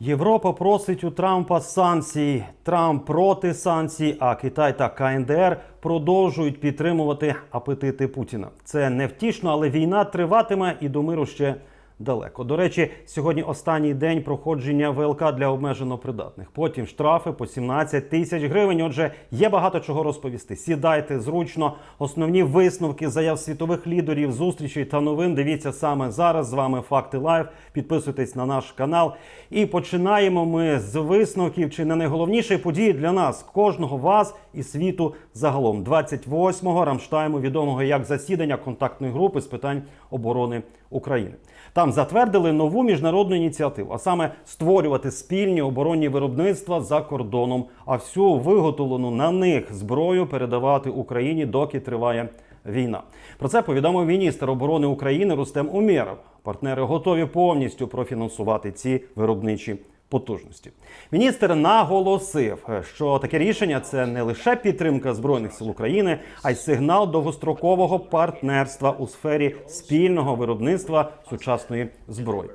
Європа просить у Трампа санкції. Трамп проти санкцій, а Китай та КНДР продовжують підтримувати апетити Путіна. Це невтішно, але війна триватиме і до миру ще далеко. До речі, сьогодні останній день проходження ВЛК для обмежено придатних. Потім штрафи по 17 тисяч гривень. Отже, є багато чого розповісти. Сідайте зручно. Основні висновки заяв світових лідерів, зустрічей та новин. Дивіться саме зараз. З вами Факти Лайв. Підписуйтесь на наш канал. І починаємо ми з висновків чи не найголовнішої події для нас, кожного вас і світу загалом. 28-го Рамштайму, відомого як засідання контактної групи з питань оборони України. Там затвердили нову міжнародну ініціативу, а саме створювати спільні оборонні виробництва за кордоном, а всю виготовлену на них зброю передавати Україні, доки триває війна. Про це повідомив міністр оборони України Рустем Умєров. Партнери готові повністю профінансувати ці виробничі потужності. Міністр наголосив, що таке рішення це не лише підтримка збройних сил України, а й сигнал довгострокового партнерства у сфері спільного виробництва сучасної зброї.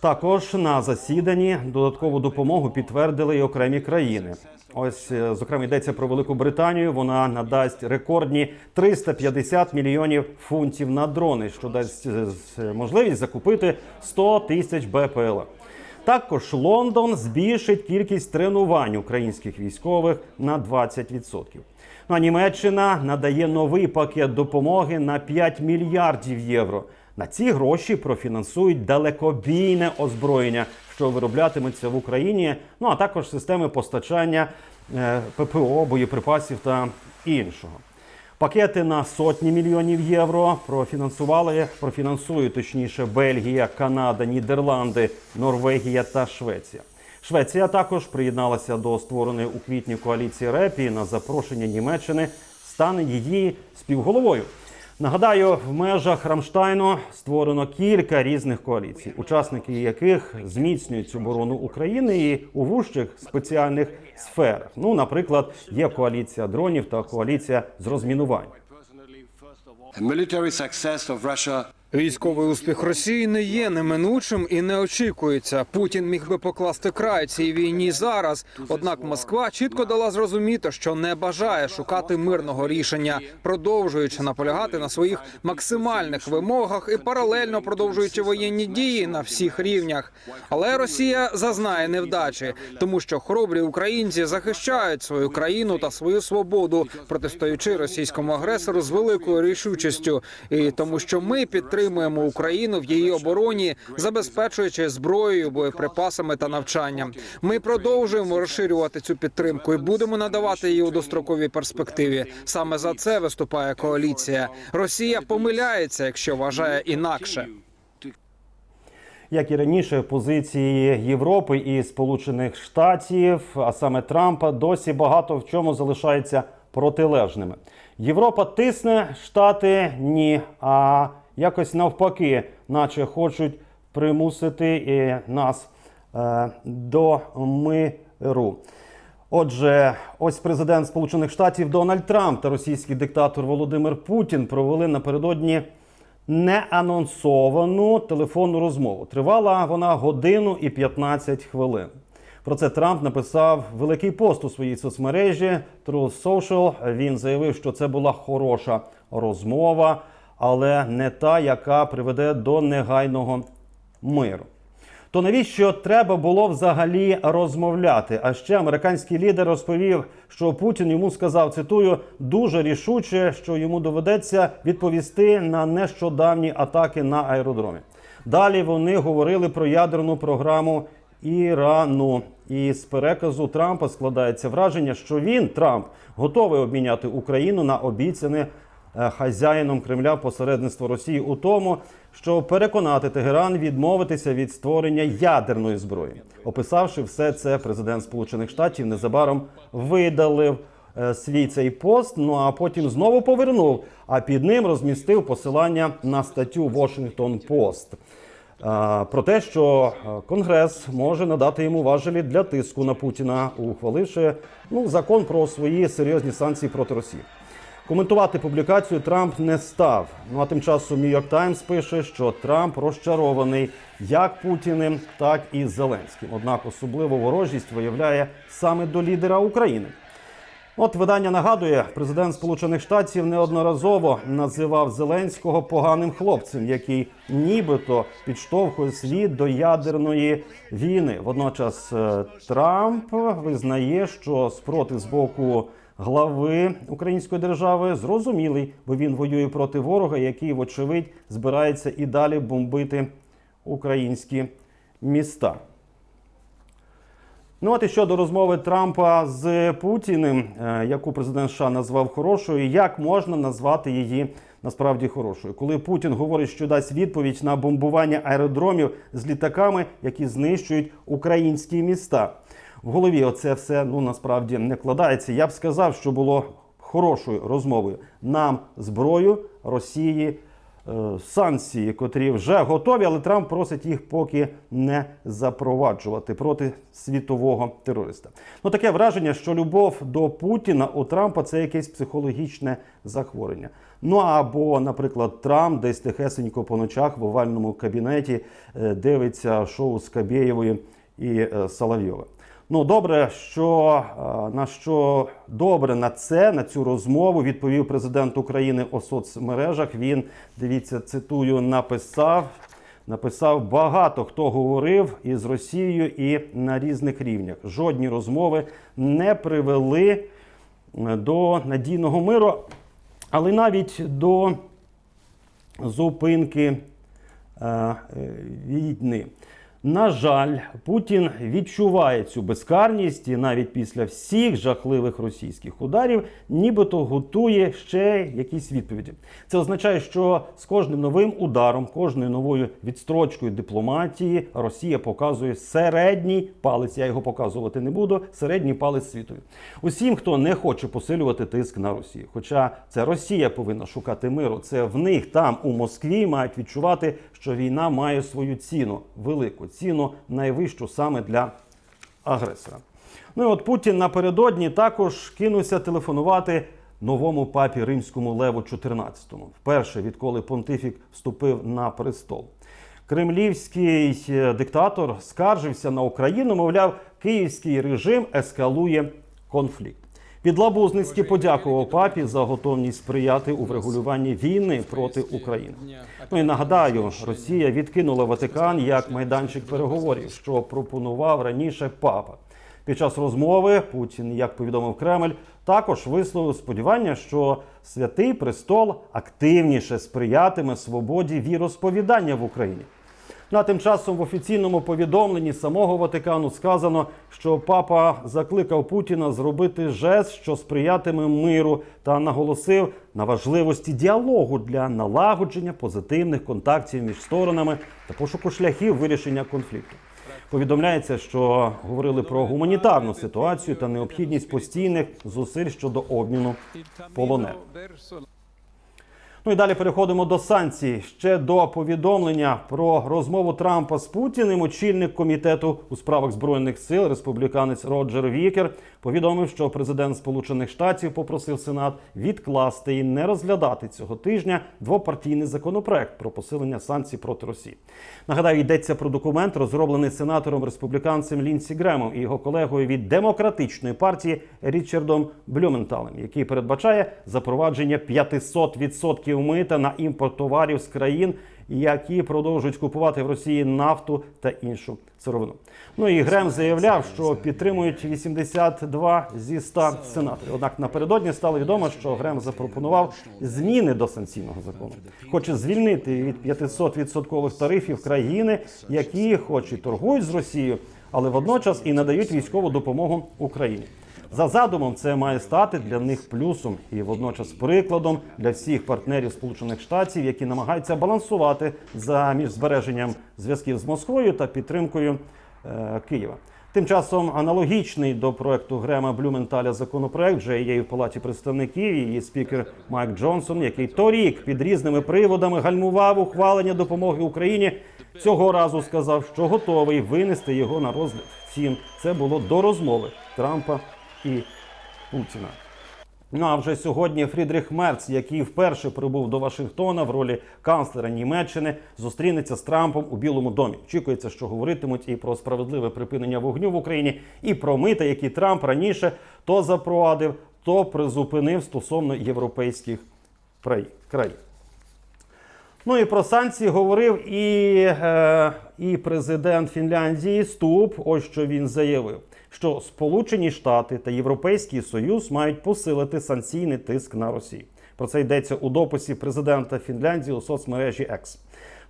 Також на засіданні додаткову допомогу підтвердили і окремі країни. Ось, е, зокрема, йдеться про Велику Британію. Вона надасть рекордні 350 мільйонів фунтів на дрони, що дасть е, можливість закупити 100 тисяч БПЛА. Також Лондон збільшить кількість тренувань українських військових на 20%. Ну а Німеччина надає новий пакет допомоги на 5 мільярдів євро. На ці гроші профінансують далекобійне озброєння, що вироблятиметься в Україні. Ну а також системи постачання е, ППО, боєприпасів та іншого. Пакети на сотні мільйонів євро профінансували, профінансують точніше Бельгія, Канада, Нідерланди, Норвегія та Швеція. Швеція також приєдналася до створеної у квітні коаліції РЕПІ на запрошення Німеччини стане її співголовою. Нагадаю, в межах Рамштайну створено кілька різних коаліцій, учасники яких зміцнюють оборону України і у вужчих спеціальних сферах. Ну, наприклад, є коаліція дронів та коаліція з розмінувань. Військовий успіх Росії не є неминучим і не очікується. Путін міг би покласти край цій війні зараз. Однак Москва чітко дала зрозуміти, що не бажає шукати мирного рішення, продовжуючи наполягати на своїх максимальних вимогах і паралельно продовжуючи воєнні дії на всіх рівнях. Але Росія зазнає невдачі, тому що хоробрі українці захищають свою країну та свою свободу, протистоючи російському агресору з великою рішучістю, і тому, що ми підтримуємо Україну в її обороні, забезпечуючи зброєю, боєприпасами та навчанням. Ми продовжуємо розширювати цю підтримку і будемо надавати її у достроковій перспективі. Саме за це виступає коаліція. Росія помиляється, якщо вважає інакше. Як і раніше, позиції Європи і Сполучених Штатів, а саме Трампа, досі багато в чому залишаються протилежними. Європа тисне, Штати ні. А якось навпаки, наче хочуть примусити нас е, до миру. Отже, ось президент Сполучених Штатів Дональд Трамп та російський диктатор Володимир Путін провели напередодні неанонсовану телефонну розмову. Тривала вона годину і 15 хвилин. Про це Трамп написав великий пост у своїй соцмережі Truth Social. Він заявив, що це була хороша розмова, але не та, яка приведе до негайного миру. То навіщо треба було взагалі розмовляти? А ще американський лідер розповів, що Путін йому сказав, цитую, дуже рішуче, що йому доведеться відповісти на нещодавні атаки на аеродромі. Далі вони говорили про ядерну програму Ірану. І з переказу Трампа складається враження, що він, Трамп, готовий обміняти Україну на обіцяне хазяїном Кремля посередництво Росії у тому, щоб переконати Тегеран відмовитися від створення ядерної зброї. Описавши все це, президент Сполучених Штатів незабаром видалив е, свій цей пост. Ну а потім знову повернув. А під ним розмістив посилання на статтю Washington Post. е, Про те, що е, Конгрес може надати йому важелі для тиску на Путіна, ухваливши ну закон про свої серйозні санкції проти Росії. Коментувати публікацію Трамп не став. Ну а тим часом York Times пише, що Трамп розчарований як Путіним, так і Зеленським. Однак особливу ворожість виявляє саме до лідера України. От видання нагадує, президент Сполучених Штатів неодноразово називав Зеленського поганим хлопцем, який нібито підштовхує світ до ядерної війни. Водночас е, Трамп визнає, що спротив з боку глави української держави зрозумілий, бо він воює проти ворога, який, вочевидь, збирається і далі бомбити українські міста. Ну от і щодо розмови Трампа з Путіним, е, яку президент США назвав хорошою, як можна назвати її насправді хорошою, коли Путін говорить, що дасть відповідь на бомбування аеродромів з літаками, які знищують українські міста. В голові оце все ну насправді не вкладається. Я б сказав, що було хорошою розмовою. Нам зброю Росії е, санкції, котрі вже готові, але Трамп просить їх поки не запроваджувати проти світового терориста. Ну таке враження, що любов до Путіна у Трампа це якесь психологічне захворювання. Ну або, наприклад, Трамп десь тихесенько по ночах в овальному кабінеті е, дивиться шоу з Кабєєвою і е, Соловйова. Ну, добре, що е, на що добре на це, на цю розмову відповів президент України у соцмережах. Він дивіться, цитую, написав. Написав багато хто говорив із Росією і на різних рівнях. Жодні розмови не привели е, до надійного миру, але навіть до зупинки е, війни. На жаль, Путін відчуває цю безкарність і навіть після всіх жахливих російських ударів, нібито готує ще якісь відповіді. Це означає, що з кожним новим ударом, кожною новою відстрочкою дипломатії Росія показує середній палець. Я його показувати не буду. Середній палець світові. Усім, хто не хоче посилювати тиск на Росію. Хоча це Росія повинна шукати миру. Це в них там у Москві мають відчувати, що війна має свою ціну, велику ціну, найвищу саме для агресора. Ну і от Путін напередодні також кинувся телефонувати новому папі римському Леву XIV, вперше відколи понтифік вступив на престол. Кремлівський е, диктатор скаржився на Україну, мовляв, київський режим ескалує конфлікт. Підлабузницьки подякував папі за готовність сприяти у врегулюванні війни проти України. Ну і нагадаю, Росія відкинула Ватикан як майданчик переговорів, що пропонував раніше папа. Під час розмови Путін, як повідомив Кремль, також висловив сподівання, що святий престол активніше сприятиме свободі віросповідання в Україні. Ну, а тим часом в офіційному повідомленні самого Ватикану сказано, що папа закликав Путіна зробити жест, що сприятиме миру, та наголосив на важливості діалогу для налагодження позитивних контактів між сторонами та пошуку шляхів вирішення конфлікту. Повідомляється, що говорили про гуманітарну ситуацію та необхідність постійних зусиль щодо обміну полонених. Ну і далі переходимо до санкцій. Ще до повідомлення про розмову Трампа з Путіним. Очільник комітету у справах збройних сил, республіканець Роджер Вікер, повідомив, що президент Сполучених Штатів попросив Сенат відкласти і не розглядати цього тижня двопартійний законопроект про посилення санкцій проти Росії. Нагадаю, йдеться про документ, розроблений сенатором республіканцем Лінсі Гремом і його колегою від демократичної партії Річардом Блюменталем, який передбачає запровадження 500% мита на імпорт товарів з країн, які продовжують купувати в Росії нафту та іншу сировину. Ну і Грем заявляв, що підтримують 82 зі 100 сенаторів. Однак напередодні стало відомо, що Грем запропонував зміни до санкційного закону. Хоче звільнити від 500% тарифів країни, які хоч і торгують з Росією, але водночас і надають військову допомогу Україні. За задумом, це має стати для них плюсом і водночас прикладом для всіх партнерів Сполучених Штатів, які намагаються балансувати за між збереженням зв'язків з Москвою та підтримкою е, Києва. Тим часом аналогічний до проекту Грема Блюменталя законопроект вже є і в палаті представників. Її спікер Майк Джонсон, який торік під різними приводами гальмував ухвалення допомоги Україні, цього разу сказав, що готовий винести його на розгляд. Втім, це було до розмови Трампа і Путіна. Ну а вже сьогодні Фрідріх Мерц, який вперше прибув до Вашингтона в ролі канцлера Німеччини, зустрінеться з Трампом у Білому домі. Очікується, що говоритимуть і про справедливе припинення вогню в Україні, і про мита, які Трамп раніше то запровадив, то призупинив стосовно європейських країн. Ну і про санкції говорив і, е, і президент Фінляндії Ступ. Ось що він заявив: що Сполучені Штати та Європейський Союз мають посилити санкційний тиск на Росію. Про це йдеться у дописі президента Фінляндії у соцмережі X.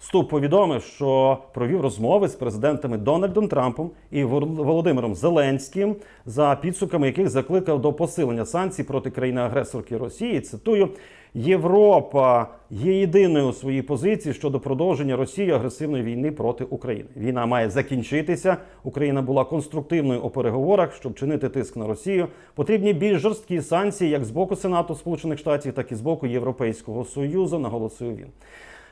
Ступ повідомив, що провів розмови з президентами Дональдом Трампом і Вол- Володимиром Зеленським, за підсумками яких закликав до посилення санкцій проти країни-агресорки Росії. Цитую: Європа є єдиною у своїй позиції щодо продовження Росії агресивної війни проти України. Війна має закінчитися. Україна була конструктивною у переговорах, щоб чинити тиск на Росію. Потрібні більш жорсткі санкції як з боку Сенату Сполучених Штатів, так і з боку Європейського Союзу, наголосив він.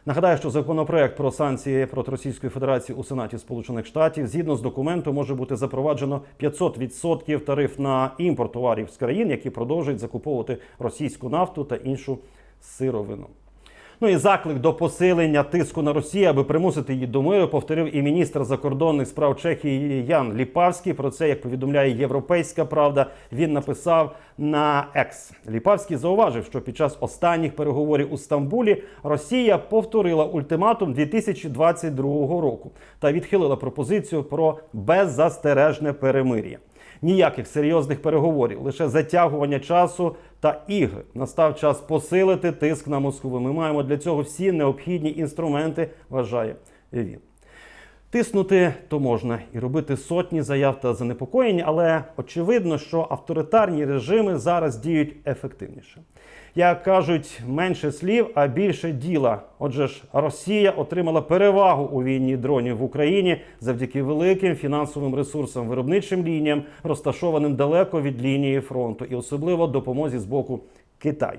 Нагадаю, що законопроект про санкції проти Російської Федерації у Сенаті Сполучених Штатів згідно з документом може бути запроваджено 500% тариф на імпорт товарів з країн, які продовжують закуповувати російську нафту та іншу сировину. Ну і заклик до посилення тиску на Росію, аби примусити її до миру, повторив і міністр закордонних справ Чехії Ян Ліпавський. Про це як повідомляє Європейська Правда. Він написав на Екс. Ліпавський зауважив, що під час останніх переговорів у Стамбулі Росія повторила ультиматум 2022 року та відхилила пропозицію про беззастережне перемир'я. Ніяких серйозних переговорів, лише затягування часу та ігри. Настав час посилити тиск на Москву. Ми маємо для цього всі необхідні інструменти, вважає він. Тиснути то можна і робити сотні заяв та занепокоєнь, але очевидно, що авторитарні режими зараз діють ефективніше. Як кажуть, менше слів, а більше діла. Отже ж, Росія отримала перевагу у війні дронів в Україні завдяки великим фінансовим ресурсам, виробничим лініям, розташованим далеко від лінії фронту, і особливо допомозі з боку Китаю.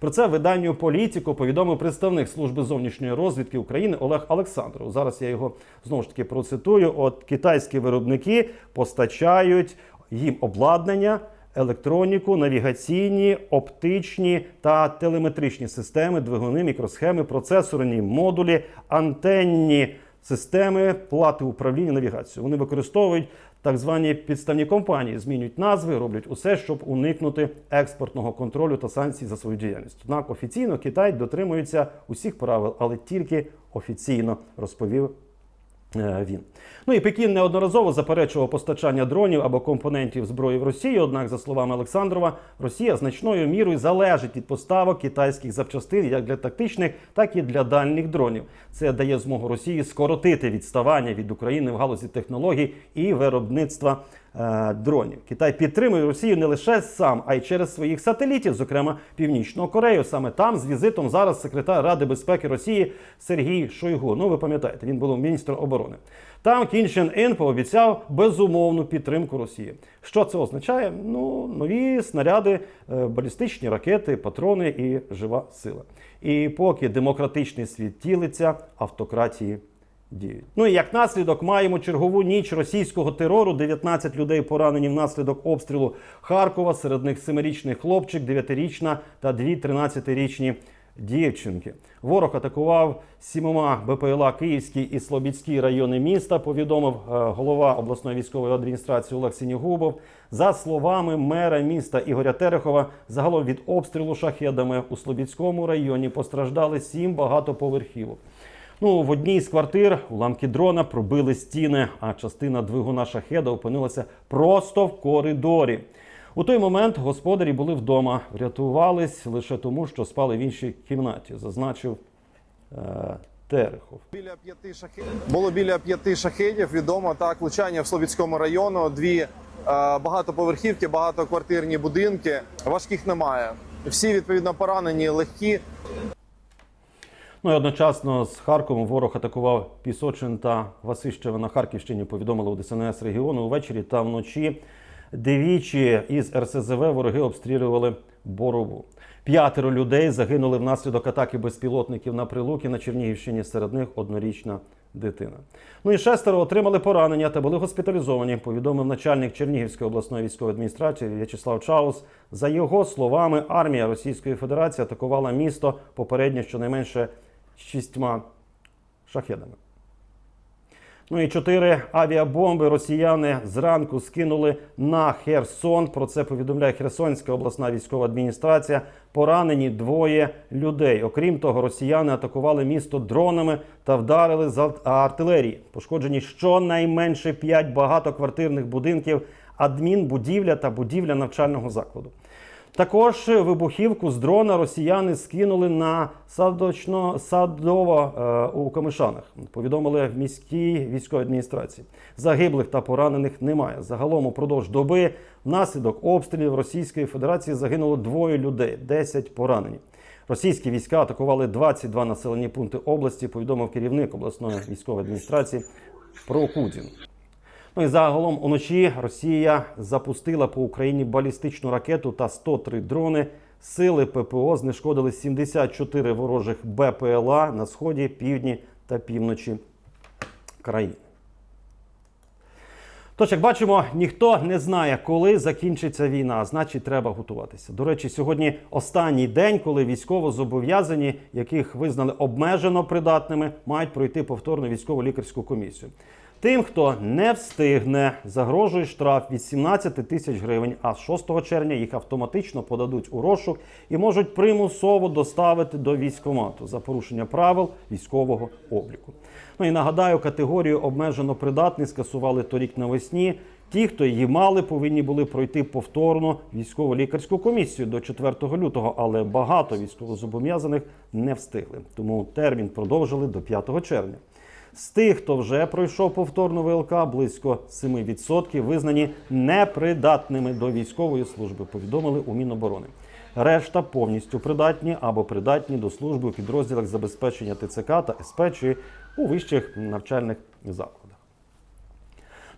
Про це виданню Політіко повідомив представник служби зовнішньої розвідки України Олег Олександров. Зараз я його знову ж таки процитую. От китайські виробники постачають їм обладнання. Електроніку, навігаційні, оптичні та телеметричні системи, двигуни, мікросхеми, процесорні модулі, антенні системи, плати управління навігацією. Вони використовують так звані підставні компанії, змінюють назви, роблять усе, щоб уникнути експортного контролю та санкцій за свою діяльність. Однак офіційно Китай дотримується усіх правил, але тільки офіційно розповів. Е, Він ну і Пекін неодноразово заперечував постачання дронів або компонентів зброї в Росію. Однак, за словами Олександрова, Росія значною мірою залежить від поставок китайських запчастин як для тактичних, так і для дальніх дронів. Це дає змогу Росії скоротити відставання від України в галузі технологій і виробництва е, дронів. Китай підтримує Росію не лише сам, а й через своїх сателітів, зокрема Північного Корею. Саме там з візитом зараз секретар Ради безпеки Росії Сергій Шойгу. Ну ви пам'ятаєте, він був міністром оборони. Там Кін Чен Ін пообіцяв безумовну підтримку Росії. Що це означає? Ну, нові снаряди, е, балістичні ракети, патрони і жива сила. І поки демократичний світ тілиться, автократії діють. Ну і як наслідок маємо чергову ніч російського терору. 19 людей поранені внаслідок обстрілу Харкова. Серед них 7-річний хлопчик, 9-річна та 2 13-річні дівчинки. Ворог атакував сімома БПЛА Київський і Слобідський райони міста. Повідомив е, голова обласної військової адміністрації Олег Сінігубов. За словами мера міста Ігоря Терехова, загалом від обстрілу шахедами у Слобідському районі постраждали сім багатоповерхівок. Ну, в одній з квартир уламки дрона пробили стіни, а частина двигуна шахеда опинилася просто в коридорі. У той момент господарі були вдома, врятувались лише тому, що спали в іншій кімнаті, зазначив е, Терехов. Біля п'яти шахедів було біля п'яти шахедів. Відомо так влучання в Слобідському району. Дві е, багатоповерхівки, багатоквартирні будинки. Важких немає. Всі відповідно поранені, легкі. Ну і одночасно з Харковом ворог атакував Пісочин та Васищеве на Харківщині. Повідомили у ДСНС регіону увечері та вночі. Двічі із РСЗВ вороги обстрілювали Борову. П'ятеро людей загинули внаслідок атаки безпілотників на Прилуки на Чернігівщині. Серед них однорічна дитина. Ну і шестеро отримали поранення та були госпіталізовані. Повідомив начальник Чернігівської обласної військової адміністрації В'ячеслав Чаус. За його словами, армія Російської Федерації атакувала місто попередньо щонайменше шістьма шахедами. Ну і чотири авіабомби росіяни зранку скинули на Херсон. Про це повідомляє Херсонська обласна військова адміністрація. Поранені двоє людей. Окрім того, росіяни атакували місто дронами та вдарили з артилерії. Пошкоджені щонайменше п'ять багатоквартирних будинків, адмінбудівля та будівля навчального закладу. Також вибухівку з дрона росіяни скинули на садочно садово е, у Камишанах. Повідомили в міській військовій адміністрації. Загиблих та поранених немає. Загалом упродовж доби внаслідок обстрілів Російської Федерації загинуло двоє людей, 10 поранені. Російські війська атакували 22 населені пункти області. Повідомив керівник обласної військової адміністрації Прокудін. Ну і загалом уночі Росія запустила по Україні балістичну ракету та 103 дрони. Сили ППО знешкодили 74 ворожих БПЛА на сході, півдні та півночі країни. Тож, як бачимо, ніхто не знає, коли закінчиться війна, а значить, треба готуватися. До речі, сьогодні останній день, коли військовозобов'язані, яких визнали обмежено придатними, мають пройти повторну військово лікарську комісію. Тим, хто не встигне, загрожує штраф від 17 тисяч гривень, а з 6 червня їх автоматично подадуть у розшук і можуть примусово доставити до військкомату за порушення правил військового обліку. Ну і нагадаю, категорію обмежено придатний скасували торік навесні. Ті, хто її мали, повинні були пройти повторно військово-лікарську комісію до 4 лютого, але багато військовозобов'язаних не встигли. Тому термін продовжили до 5 червня. З тих, хто вже пройшов повторну ВЛК, близько 7% визнані непридатними до військової служби, повідомили у Міноборони. Решта повністю придатні або придатні до служби у підрозділах забезпечення ТЦК та СП чи у вищих навчальних закладах.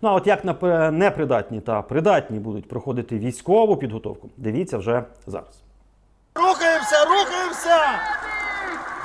Ну а от як непридатні та придатні будуть проходити військову підготовку, дивіться вже зараз. Рухаємося, рухаємося!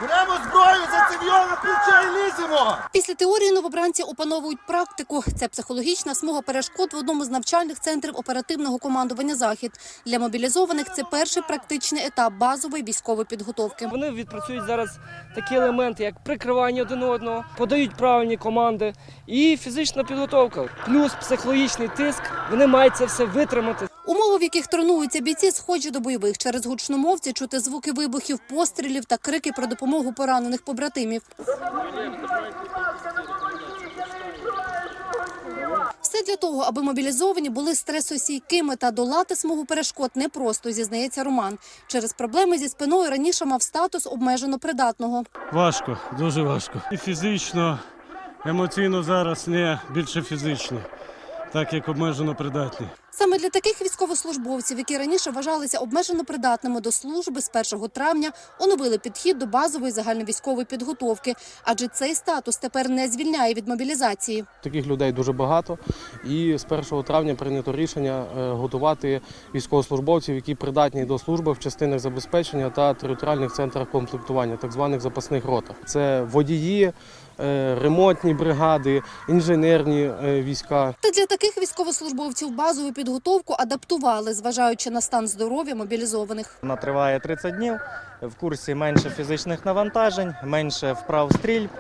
Беремо зброю за цивільне плече і ліземо! Після теорії новобранці опановують практику. Це психологічна смуга перешкод в одному з навчальних центрів оперативного командування Захід для мобілізованих. Це перший практичний етап базової військової підготовки. Вони відпрацюють зараз такі елементи, як прикривання один одного, подають правильні команди і фізична підготовка, плюс психологічний тиск. Вони мають це все витримати. Умови, в яких тренуються бійці, схожі до бойових. Через гучномовці чути звуки вибухів, пострілів та крики про допомогу поранених побратимів. Все для того, аби мобілізовані були стресостійкими та долати смугу перешкод непросто, зізнається Роман. Через проблеми зі спиною раніше мав статус обмежено придатного. Важко, дуже важко. І фізично, емоційно зараз не більше фізично, так як обмежено придатні. Саме для таких військовослужбовців, які раніше вважалися обмежено придатними до служби з 1 травня, оновили підхід до базової загальновійськової підготовки, адже цей статус тепер не звільняє від мобілізації. Таких людей дуже багато, і з 1 травня прийнято рішення е, готувати військовослужбовців, які придатні до служби в частинах забезпечення та територіальних центрах комплектування, так званих запасних ротах. Це водії, ремонтні бригади, інженерні е, війська. Та для таких військовослужбовців базову підготовку адаптували, зважаючи на стан здоров'я мобілізованих. Вона триває 30 днів. В курсі менше фізичних навантажень, менше вправ стрільб.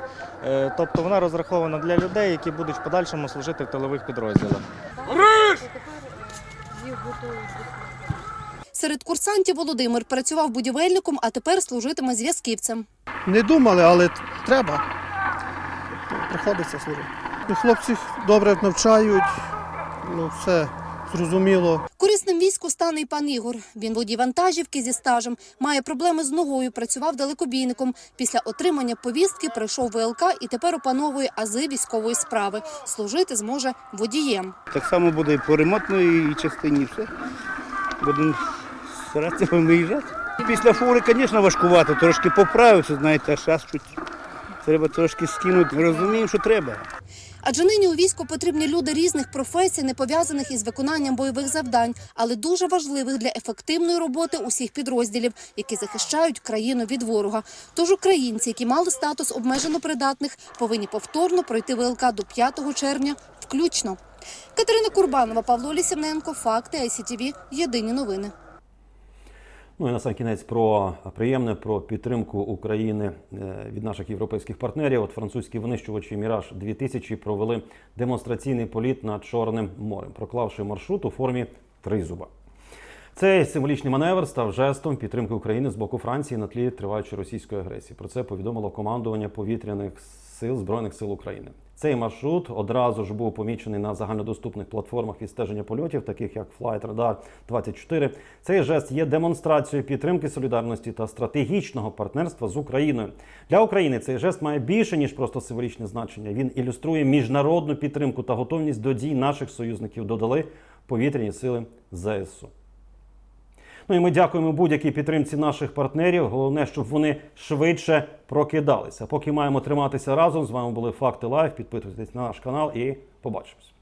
Е, Тобто вона розрахована для людей, які будуть в подальшому служити в тилових підрозділах. Серед курсантів Володимир працював будівельником, а тепер служитиме зв'язківцем. Не думали, але треба. Приходиться служити. І Хлопці добре навчають, ну все зрозуміло. Корисним війську стане і пан Ігор. Він водій вантажівки зі стажем, має проблеми з ногою, працював далекобійником. Після отримання повістки пройшов ВЛК і тепер опановує ази військової справи. Служити зможе водієм. Так само буде і по ремонтній частині все. Будемо старатися виїжджати. Після фури, звісно, важкувато, трошки поправився, знаєте, а зараз чуть треба трошки скинути. Розуміємо, що треба. Адже нині у війську потрібні люди різних професій, не пов'язаних із виконанням бойових завдань, але дуже важливих для ефективної роботи усіх підрозділів, які захищають країну від ворога. Тож українці, які мали статус обмежено придатних, повинні повторно пройти ВЛК до 5 червня включно. Катерина Курбанова, Павло Лісівненко, Факти, ICTV, Єдині новини. Ну і на сам кінець про приємне про підтримку України е, від наших європейських партнерів. От французькі винищувачі Міраж 2000 провели демонстраційний політ над Чорним морем, проклавши маршрут у формі тризуба. Цей символічний маневр став жестом підтримки України з боку Франції на тлі триваючої російської агресії. Про це повідомило командування повітряних сил збройних сил України. Цей маршрут одразу ж був помічений на загальнодоступних платформах відстеження польотів, таких як Flight Radar 24. Цей жест є демонстрацією підтримки солідарності та стратегічного партнерства з Україною. Для України цей жест має більше ніж просто символічне значення. Він ілюструє міжнародну підтримку та готовність до дій наших союзників. Додали повітряні сили ЗСУ. Ну і ми дякуємо будь-якій підтримці наших партнерів. Головне, щоб вони швидше прокидалися. Поки маємо триматися разом. З вами були Факти Лайф. Підписуйтесь на наш канал і побачимось.